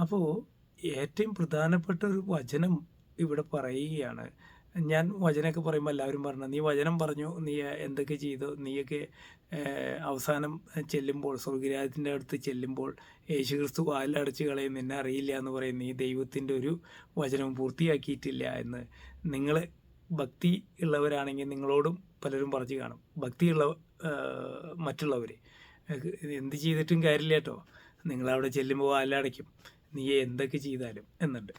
അപ്പോൾ ഏറ്റവും പ്രധാനപ്പെട്ട ഒരു വചനം ഇവിടെ പറയുകയാണ്. ഞാൻ വചനമൊക്കെ പറയുമ്പോൾ എല്ലാവരും പറഞ്ഞു നീ വചനം പറഞ്ഞു നീ എന്തൊക്കെ ചെയ്തു നീയൊക്കെ അവസാനം ചെല്ലുമ്പോൾ സ്വർഗരാജ്യത്തിന്റെ അടുത്ത് ചെല്ലുമ്പോൾ യേശുക്രിസ്തു വാലടച്ച് കളയും നിന്നെ അറിയില്ല എന്ന് പറയും. നീ ദൈവത്തിന്റെ ഒരു വചനം പൂർത്തിയാക്കിയിട്ടില്ല എന്ന്. നിങ്ങൾ ഭക്തി ഉള്ളവരാണെങ്കിൽ നിങ്ങളോടും പലരും പറഞ്ഞു കാണും. ഭക്തിയുള്ള മറ്റുള്ളവർ എന്ത് ചെയ്തിട്ടും കാര്യമില്ല കേട്ടോ. നിങ്ങളവിടെ ചെല്ലുമ്പോൾ വാലടയ്ക്കും നീ എന്തൊക്കെ ചെയ്താലും എന്നുണ്ട്.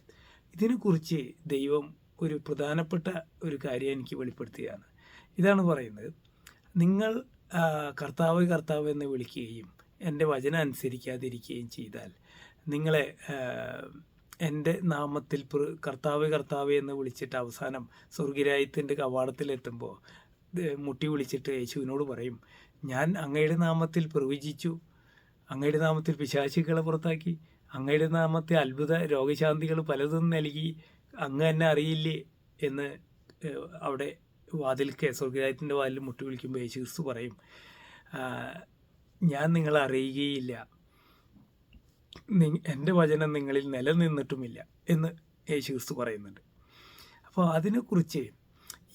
ഇതിനെക്കുറിച്ച് ദൈവം ഒരു പ്രധാനപ്പെട്ട ഒരു കാര്യം എനിക്ക് വെളിപ്പെടുത്തുകയാണ്. ഇതാണ് പറയുന്നത്. നിങ്ങൾ കർത്താവ് കർത്താവ് എന്ന് വിളിക്കുകയും എന്റെ വചനം അനുസരിക്കാതിരിക്കുകയും ചെയ്താൽ നിങ്ങളെ എന്റെ നാമത്തിൽ കർത്താവ് കർത്താവ് എന്ന് വിളിച്ചിട്ട് അവസാനം സ്വർഗരായത്തിന്റെ കവാടത്തിലെത്തുമ്പോൾ മുട്ടി വിളിച്ചിട്ട് യേശുവിനോട് പറയും ഞാൻ അങ്ങയുടെ നാമത്തിൽ പ്രവചിച്ചു അങ്ങയുടെ നാമത്തിൽ പിശാചികളെ പുറത്താക്കി അങ്ങയുടെ നാമത്തെ അത്ഭുത രോഗശാന്തികൾ പലതും നൽകി അങ്ങ് എന്നെ അറിയില്ലേ എന്ന് അവിടെ അവിടെ വാതിൽക്ക് സ്വർഗരാജ്യത്തിന്റെ വാതിൽ മുട്ടി വിളിക്കുമ്പോൾ യേശു ക്രിസ്തു പറയും ഞാൻ നിങ്ങളെ അറിയുകയില്ല. എന്റെ വചനം നിങ്ങളിൽ നിലനിന്നിട്ടുമില്ല എന്ന് യേശു ക്രിസ്തു പറയുന്നുണ്ട്. അപ്പോൾ അതിനെക്കുറിച്ച്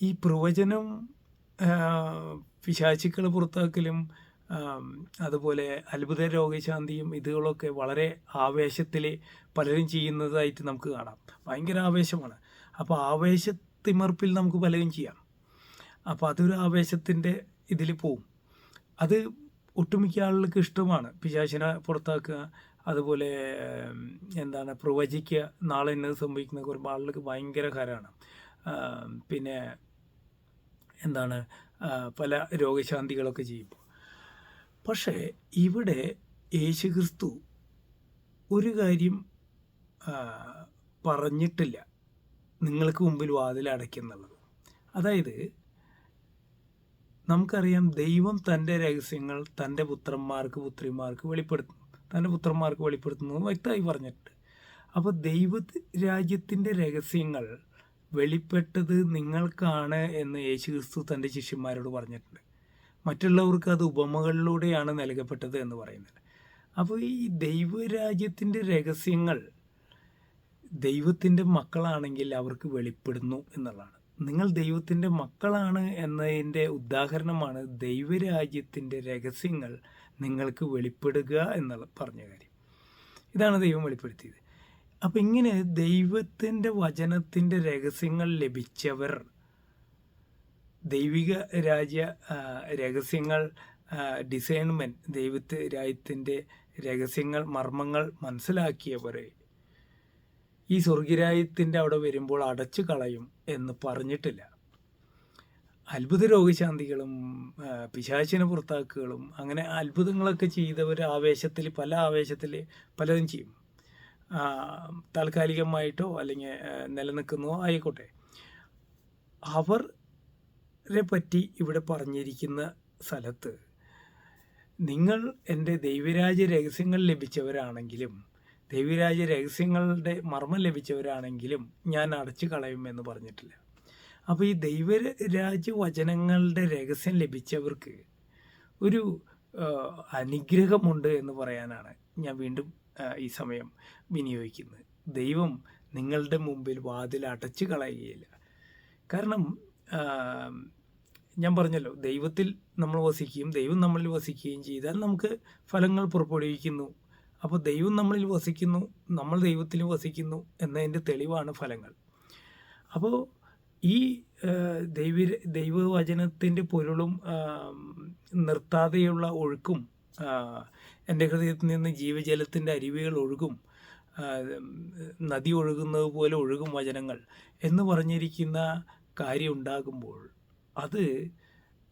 ഈ പ്രവചനം പിശാചിക്കൾ പുറത്താക്കലും അതുപോലെ അത്ഭുത രോഗശാന്തിയും ഇതുകളൊക്കെ വളരെ ആവേശത്തിൽ പലരും ചെയ്യുന്നതായിട്ട് നമുക്ക് കാണാം. ഭയങ്കര ആവേശമാണ്. അപ്പോൾ ആവേശത്തിമർപ്പിൽ നമുക്ക് പലരും ചെയ്യാം. അപ്പോൾ അതൊരു ആവേശത്തിന്റെ ഇതിൽ പോവും. അത് ഒട്ടുമിക്ക ആളുകൾക്ക് ഇഷ്ടമാണ്. പിശാശിനെ പുറത്താക്കുക അതുപോലെ എന്താണ് പ്രവചിക്കുക നാളെ എന്നത് സംഭവിക്കുന്ന കുറേ ആളുകൾക്ക് ഭയങ്കര ഹരമാണ് പിന്നെ എന്താണ് പല രോഗശാന്തികളൊക്കെ ചെയ്യുമ്പോൾ. പക്ഷേ ഇവിടെ യേശുക്രിസ്തു ഒരു കാര്യം പറഞ്ഞിട്ടില്ല. നിങ്ങൾക്ക് മുമ്പിൽ വാതിലടയ്ക്കുന്നുള്ളത് അതായത് നമുക്കറിയാം ദൈവം തന്റെ രഹസ്യങ്ങൾ തന്റെ പുത്രന്മാർക്ക് പുത്രിമാർക്ക് വെളിപ്പെടുത്തുന്നു. തന്റെ പുത്രന്മാർക്ക് വെളിപ്പെടുത്തുന്നു വ്യക്തമായി പറഞ്ഞിട്ട് അപ്പോൾ ദൈവ രാജ്യത്തിന്റെ രഹസ്യങ്ങൾ വെളിപ്പെട്ടത് നിങ്ങൾക്കാണ് എന്ന് യേശു ക്രിസ്തു തന്റെ ശിഷ്യന്മാരോട് പറഞ്ഞിട്ടുണ്ട്. മറ്റുള്ളവർക്ക് അത് ഉപമകളിലൂടെയാണ് നൽകപ്പെട്ടത് എന്ന് പറയുന്നത്. അപ്പോൾ ഈ ദൈവരാജ്യത്തിന്റെ രഹസ്യങ്ങൾ ദൈവത്തിന്റെ മക്കളാണെങ്കിൽ അവർക്ക് വെളിപ്പെടുന്നു എന്നുള്ളതാണ്. നിങ്ങൾ ദൈവത്തിന്റെ മക്കളാണ് എന്നതിന്റെ ഉദാഹരണമാണ് ദൈവരാജ്യത്തിന്റെ രഹസ്യങ്ങൾ നിങ്ങൾക്ക് വെളിപ്പെടുക എന്നുള്ള പറഞ്ഞ കാര്യം. ഇതാണ് ദൈവം വെളിപ്പെടുത്തിയത്. അപ്പം ഇങ്ങനെ ദൈവത്തിന്റെ വചനത്തിന്റെ രഹസ്യങ്ങൾ ലഭിച്ചവർ ദൈവിക രാജ്യ രഹസ്യങ്ങൾ ഡിസൈൻമെന്റ് ദൈവത്തെ രാജ്യത്തിന്റെ രഹസ്യങ്ങൾ മർമ്മങ്ങൾ മനസ്സിലാക്കിയവരെ ഈ സ്വർഗരാജ്യത്തിന്റെ അവിടെ വരുമ്പോൾ അടച്ചു കളയും എന്ന് പറഞ്ഞിട്ടില്ല. അത്ഭുത രോഗശാന്തികളും പിശാചിനെ പുറത്താക്കുകളും അങ്ങനെ അത്ഭുതങ്ങളൊക്കെ ചെയ്തവർ ആവേശത്തിൽ പല ആവേശത്തിൽ പലതും ചെയ്യും. താൽക്കാലികമായിട്ടോ അല്ലെങ്കിൽ നിലനിൽക്കുന്നോ ആയിക്കോട്ടെ. അവരെ പറ്റി ഇവിടെ പറഞ്ഞിരിക്കുന്ന സ്ഥലത്ത് നിങ്ങൾ എന്റെ ദൈവരാജ രഹസ്യങ്ങൾ ലഭിച്ചവരാണെങ്കിലും ദൈവരാജ രഹസ്യങ്ങളുടെ മർമ്മം ലഭിച്ചവരാണെങ്കിലും ഞാൻ അടച്ചു കളയുമെന്ന് പറഞ്ഞിട്ടില്ല. അപ്പോൾ ഈ ദൈവരാജ വചനങ്ങളുടെ രഹസ്യം ലഭിച്ചവർക്ക് ഒരു അനുഗ്രഹമുണ്ട് എന്ന് പറയാനാണ് ഞാൻ വീണ്ടും ഈ സമയം വിനിയോഗിക്കുന്നത്. ദൈവം നിങ്ങളുടെ മുമ്പിൽ വാതിൽ അടച്ചു കളയുകയില്ല. കാരണം ഞാൻ പറഞ്ഞല്ലോ ദൈവത്തിൽ നമ്മൾ വസിക്കുകയും ദൈവം നമ്മളിൽ വസിക്കുകയും ചെയ്താൽ നമുക്ക് ഫലങ്ങൾ പുറപ്പെടുവിക്കുന്നു. അപ്പോൾ ദൈവം നമ്മളിൽ വസിക്കുന്നു നമ്മൾ ദൈവത്തിൽ വസിക്കുന്നു എന്നതിന്റെ തെളിവാണ് ഫലങ്ങൾ. അപ്പോൾ ഈ ദൈവ ദൈവവചനത്തിന്റെ പൊരുളും നിർത്താതെയുള്ള ഒഴുക്കും എന്റെ ഹൃദയത്തിൽ നിന്ന് ജീവജലത്തിന്റെ അരുവികൾ ഒഴുകും നദി ഒഴുകുന്നത് പോലെ ഒഴുകും വചനങ്ങൾ എന്ന് പറഞ്ഞിരിക്കുന്ന കാര്യം ഉണ്ടാകുമ്പോൾ അത്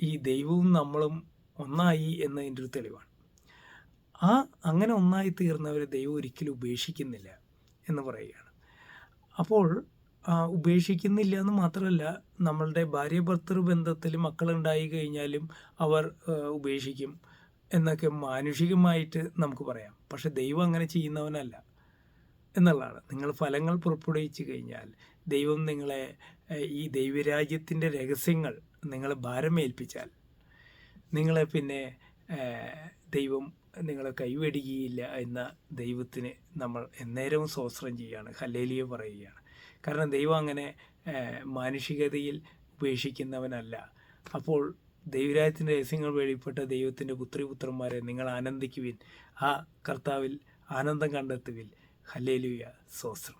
ഈ ദൈവവും നമ്മളും ഒന്നായി എന്നതിന്റെ ഒരു തെളിവാണ്. ആ അങ്ങനെ ഒന്നായി തീർന്നവരെ ദൈവം ഒരിക്കലും ഉപേക്ഷിക്കുന്നില്ല എന്ന് പറയുകയാണ്. അപ്പോൾ ഉപേക്ഷിക്കുന്നില്ല എന്ന് മാത്രമല്ല നമ്മളുടെ ഭാര്യ ഭർത്തൃ ബന്ധത്തിൽ മക്കളുണ്ടായി കഴിഞ്ഞാലും അവർ ഉപേക്ഷിക്കും എന്നൊക്കെ മാനുഷികമായിട്ട് നമുക്ക് പറയാം. പക്ഷെ ദൈവം അങ്ങനെ ചെയ്യുന്നവനല്ല എന്നുള്ളതാണ്. നിങ്ങൾ ഫലങ്ങൾ പുറപ്പെടുവിച്ചു കഴിഞ്ഞാൽ ദൈവം നിങ്ങളെ ഈ ദൈവരാജ്യത്തിന്റെ രഹസ്യങ്ങൾ നിങ്ങളെ ഭാരമേൽപ്പിച്ചാൽ നിങ്ങളെ പിന്നെ ദൈവം നിങ്ങളെ കൈവെടിയുകയില്ല എന്ന ദൈവത്തിന് നമ്മൾ എന്നേരവും സ്വസ്ത്രം ചെയ്യുകയാണ് ഹല്ലേലിയ പറയുകയാണ്. കാരണം ദൈവം അങ്ങനെ മാനുഷികതയിൽ ഉപേക്ഷിക്കുന്നവനല്ല. അപ്പോൾ ദൈവരാജ്യത്തിന്റെ രഹസ്യങ്ങൾ വെളിപ്പെട്ട ദൈവത്തിന്റെ പുത്രിപുത്രന്മാരെ നിങ്ങൾ ആനന്ദിക്കുവിൻ ആ കർത്താവിൽ ആനന്ദം കണ്ടെത്തുവിൻ. ഹല്ലേലൂയ സ്വസ്ത്രം.